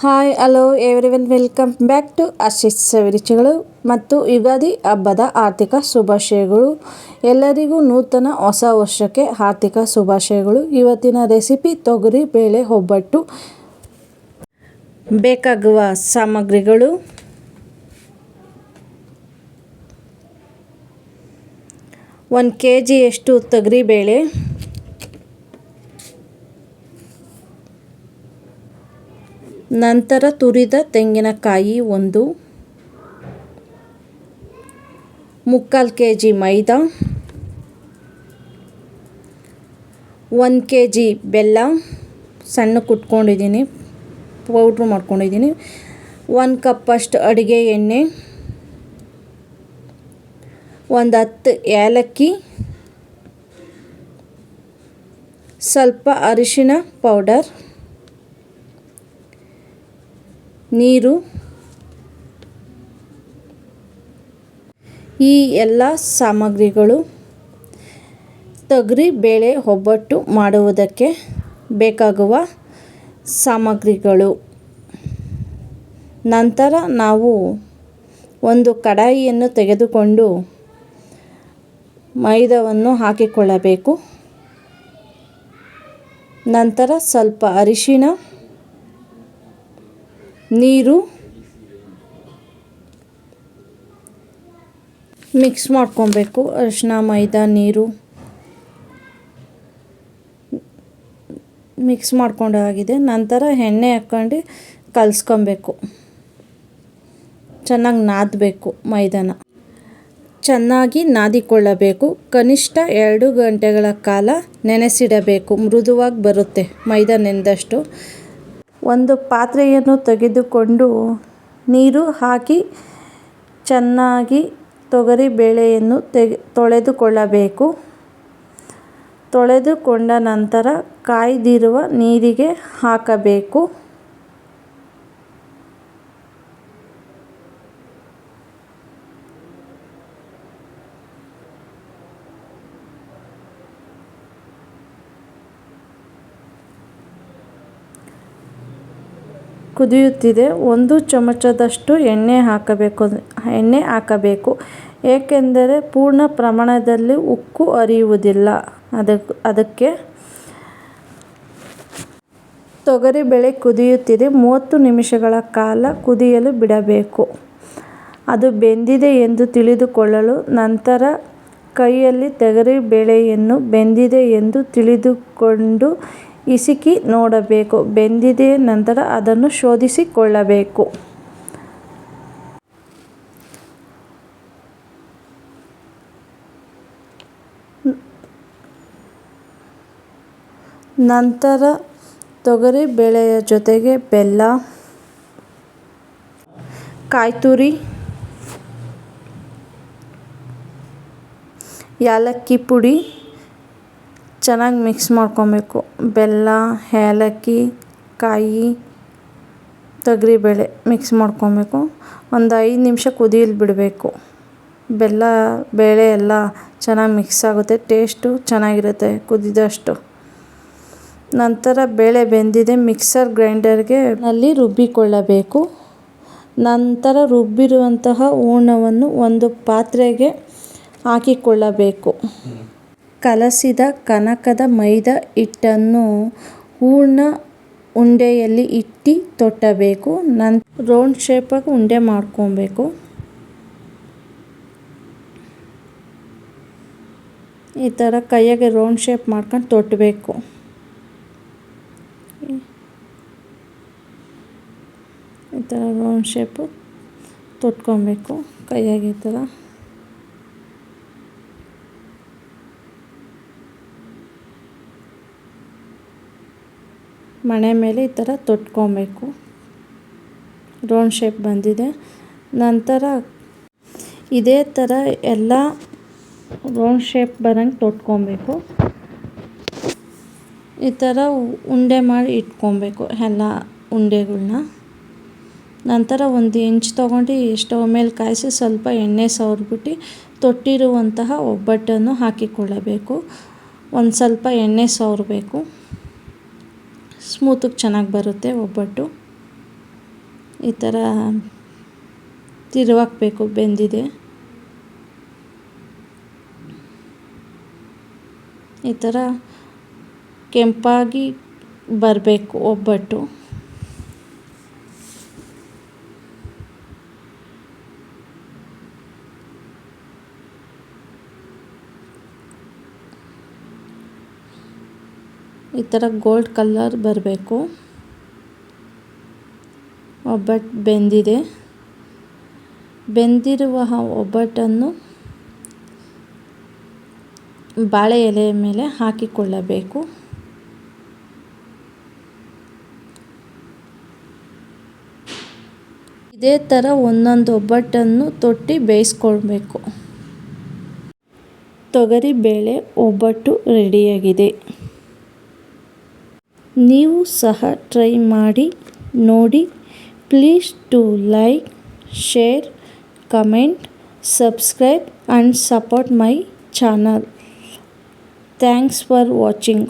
Hi, hello everyone, welcome back to Ashis ಸವಿರುಚಿಗಳು ಮತ್ತು ಯುಗಾದಿ ಹಬ್ಬದ ಆರ್ಥಿಕ ಶುಭಾಶಯಗಳು. ಎಲ್ಲರಿಗೂ ನೂತನ ಹೊಸ ವರ್ಷಕ್ಕೆ ಆರ್ಥಿಕ ಶುಭಾಶಯಗಳು. ಇವತ್ತಿನ ರೆಸಿಪಿ ತೊಗರಿ ಬೇಳೆ ಒಬ್ಬಟ್ಟು. ಬೇಕಾಗುವ ಸಾಮಗ್ರಿಗಳು. ಒಂದು ಕೆ ಜಿಯಷ್ಟು ತೊಗರಿಬೇಳೆ ನಂತರ ತುರಿದ ತೆಂಗಿನಕಾಯಿ ಒಂದು ಮುಕ್ಕಾಲು ಕೆ ಜಿ ಮೈದಾ, ಒಂದು ಕೆ ಜಿ ಬೆಲ್ಲ, ಸಣ್ಣ ಕುಟ್ಕೊಂಡಿದ್ದೀನಿ, ಪೌಡ್ರ್ ಮಾಡ್ಕೊಂಡಿದ್ದೀನಿ, ಒಂದು ಕಪ್ಪಷ್ಟು ಅಡುಗೆ ಎಣ್ಣೆ, ಒಂದು ಹತ್ತು ಏಲಕ್ಕಿ, ಸ್ವಲ್ಪ ಅರಿಶಿನ ಪೌಡರ್. ನೀರು. ಈ ಎಲ್ಲ ಸಾಮಗ್ರಿಗಳು ತೊಗರಿ ಬೇಳೆ ಒಬ್ಬಟ್ಟು ಮಾಡುವುದಕ್ಕೆ ಬೇಕಾಗುವ ಸಾಮಗ್ರಿಗಳು. ನಂತರ ನಾವು ಒಂದು ಕಡಾಯಿಯನ್ನು ತೆಗೆದುಕೊಂಡು ಮೈದಾವನ್ನು ಹಾಕಿಕೊಳ್ಳಬೇಕು. ನಂತರ ಸ್ವಲ್ಪ ಅರಿಶಿಣ. ನೀರು ಮಿಕ್ಸ್ ಮಾಡ್ಕೊಬೇಕು. ಅರಿಶಿನ ಮೈದಾ, ನೀರು ಮಿಕ್ಸ್ ಮಾಡ್ಕೊಂಡಾಗಿದೆ. ನಂತರ ಎಣ್ಣೆ ಹಾಕ್ಕೊಂಡು ಕಲಿಸ್ಕೊಬೇಕು. ಚೆನ್ನಾಗಿ ನಾದಬೇಕು ಮೈದಾನ. ಚೆನ್ನಾಗಿ ನಾದಿಕೊಳ್ಳಬೇಕು. ಕನಿಷ್ಠ ಎರಡು ಗಂಟೆಗಳ ಕಾಲ ನೆನೆಸಿಡಬೇಕು. ಮೃದುವಾಗಿ ಬರುತ್ತೆ ಮೈದಾ ನೆಂದಷ್ಟು ಒಂದು ಪಾತ್ರೆಯನ್ನು ತೆಗೆದುಕೊಂಡು ನೀರು ಹಾಕಿ ಚೆನ್ನಾಗಿ ತೊಗರಿ ಬೇಳೆಯನ್ನು ತೆಗೆ, ತೊಳೆದುಕೊಳ್ಳಬೇಕು. ತೊಳೆದುಕೊಂಡ ನಂತರ ಕಾಯ್ದಿರುವ ನೀರಿಗೆ ಹಾಕಬೇಕು. ಕುದಿಯುತ್ತಿದೆ. ಒಂದು ಚಮಚದಷ್ಟು ಎಣ್ಣೆ ಹಾಕಬೇಕು. ಎಣ್ಣೆ ಹಾಕಬೇಕು. ಏಕೆಂದರೆ ಪೂರ್ಣ ಪ್ರಮಾಣದಲ್ಲಿ ಉಕ್ಕು ಹರಿಯುವುದಿಲ್ಲ. ಅದಕ್ಕೆ ಅದಕ್ಕೆ ತೊಗರಿಬೇಳೆ ಕುದಿಯುತ್ತಿದೆ. ಮೂವತ್ತು ನಿಮಿಷಗಳ ಕಾಲ ಕುದಿಯಲು ಬಿಡಬೇಕು. ಅದು ಬೆಂದಿದೆ ಎಂದು ತಿಳಿದುಕೊಳ್ಳಲು ನಂತರ ಕೈಯಲ್ಲಿ ತೊಗರಿಬೇಳೆಯನ್ನು ಬೆಂದಿದೆ ಎಂದು ತಿಳಿದುಕೊಂಡು ಇಸುಕಿ ನೋಡಬೇಕು. ಬೆಂದಿದೆ ನಂತರ ಅದನ್ನು ಶೋಧಿಸಿಕೊಳ್ಳಬೇಕು. ನಂತರ ತೊಗರಿ ಬೇಳೆಯ ಜೊತೆಗೆ ಬೆಲ್ಲ ಕಾಯ್ತುರಿ ಯಾಲಕ್ಕಿ ಪುಡಿ ಚೆನ್ನಾಗಿ ಮಿಕ್ಸ್ ಮಾಡ್ಕೊಬೇಕು. ಬೆಲ್ಲ, ಏಲಕ್ಕಿ, ಕಾಯಿ ತೊಗರಿಬೇಳೆ ಮಿಕ್ಸ್ ಮಾಡ್ಕೊಬೇಕು. ಒಂದು ಐದು ನಿಮಿಷ ಕುದಿಯಲು ಬಿಡಬೇಕು. ಬೆಲ್ಲ, ಬೇಳೆ ಎಲ್ಲ ಚೆನ್ನಾಗಿ ಮಿಕ್ಸ್ ಆಗುತ್ತೆ. ಟೇಸ್ಟು ಚೆನ್ನಾಗಿರುತ್ತೆ ಕುದಿದಷ್ಟು. ನಂತರ ಬೇಳೆ ಬೆಂದಿದೆ ಮಿಕ್ಸರ್ ಗ್ರೈಂಡರ್ಗೆ ನಲ್ಲಿ ರುಬ್ಬಿಕೊಳ್ಳಬೇಕು. ನಂತರ ರುಬ್ಬಿರುವಂತಹ ಹೂರ್ಣವನ್ನು ಒಂದು ಪಾತ್ರೆಗೆ ಹಾಕಿಕೊಳ್ಳಬೇಕು. ಕಲಸಿದ ಕನಕದ ಮೈದಾ ಹಿಟ್ಟನ್ನು ಹೂರ್ಣ ಉಂಡೆಯಲ್ಲಿ ಇಟ್ಟು ತೊಟ್ಟಬೇಕು. ನನ್ ರೌಂಡ್ ಶೇಪಾಗಿ ಉಂಡೆ ಮಾಡ್ಕೊಬೇಕು. ಈ ಥರ ಕೈಯಾಗೆ ರೌಂಡ್ ಶೇಪ್ ಮಾಡ್ಕೊಂಡು ತೊಟ್ಟಬೇಕು ಈ ಥರ ರೌಂಡ್ ಶೇಪು ತೊಟ್ಕೊಬೇಕು ಕೈಯಾಗೆ ಈ ಥರ ಮಣೆ ಮೇಲೆ ಈ ಥರ ತೊಟ್ಕೊಬೇಕು. ರೌಂಡ್ ಶೇಪ್ ಬಂದಿದೆ. ನಂತರ ಇದೇ ಥರ ಎಲ್ಲ ರೌಂಡ್ ಶೇಪ್ ಬರೋಂಗೆ ತೊಟ್ಕೊಬೇಕು. ಈ ಥರ ಉಂಡೆ ಮಾಡಿ ಇಟ್ಕೊಬೇಕು ಎಲ್ಲ ಉಂಡೆಗಳನ್ನ ನಂತರ ಒಂದು ಇಂಚ್ ತೊಗೊಂಡು ಸ್ಟವ್ ಮೇಲೆ ಕಾಯಿಸಿ ಸ್ವಲ್ಪ ಎಣ್ಣೆ ಸವರ್ಬಿಟ್ಟು ತೊಟ್ಟಿರುವಂತಹ ಒಬ್ಬಟ್ಟನ್ನು ಹಾಕಿಕೊಳ್ಳಬೇಕು. ಒಂದು ಸ್ವಲ್ಪ ಎಣ್ಣೆ ಸವರಬೇಕು. ಸ್ಮೂತಾಗಿ ಚೆನ್ನಾಗಿ ಬರುತ್ತೆ ಒಬ್ಬಟ್ಟು. ಈ ಥರ ತಿರುವಾಕ್ಬೇಕು ಬೆಂದಿದೆ. ಈ ಥರ ಕೆಂಪಾಗಿ ಬರಬೇಕು ಒಬ್ಬಟ್ಟು. ಈ ಥರ ಗೋಲ್ಡ್ ಕಲರ್ ಬರಬೇಕು. ಒಬ್ಬಟ್ಟು ಬೆಂದಿದೆ. ಬೆಂದಿರುವ ಒಬ್ಬಟ್ಟನ್ನು ಬಾಳೆ ಎಲೆಯ ಮೇಲೆ ಹಾಕಿಕೊಳ್ಳಬೇಕು. ಇದೇ ಥರ ಒಂದೊಂದು ಒಬ್ಬಟ್ಟನ್ನು ತೊಟ್ಟಿ ಬೇಯಿಸ್ಕೊಳ್ಬೇಕು. ತೊಗರಿಬೇಳೆ ಒಬ್ಬಟ್ಟು ರೆಡಿಯಾಗಿದೆ. ನೀವು ಸಹ ಟ್ರೈ ಮಾಡಿ ನೋಡಿ. Please to like, share, comment, subscribe and support my channel. Thanks for watching.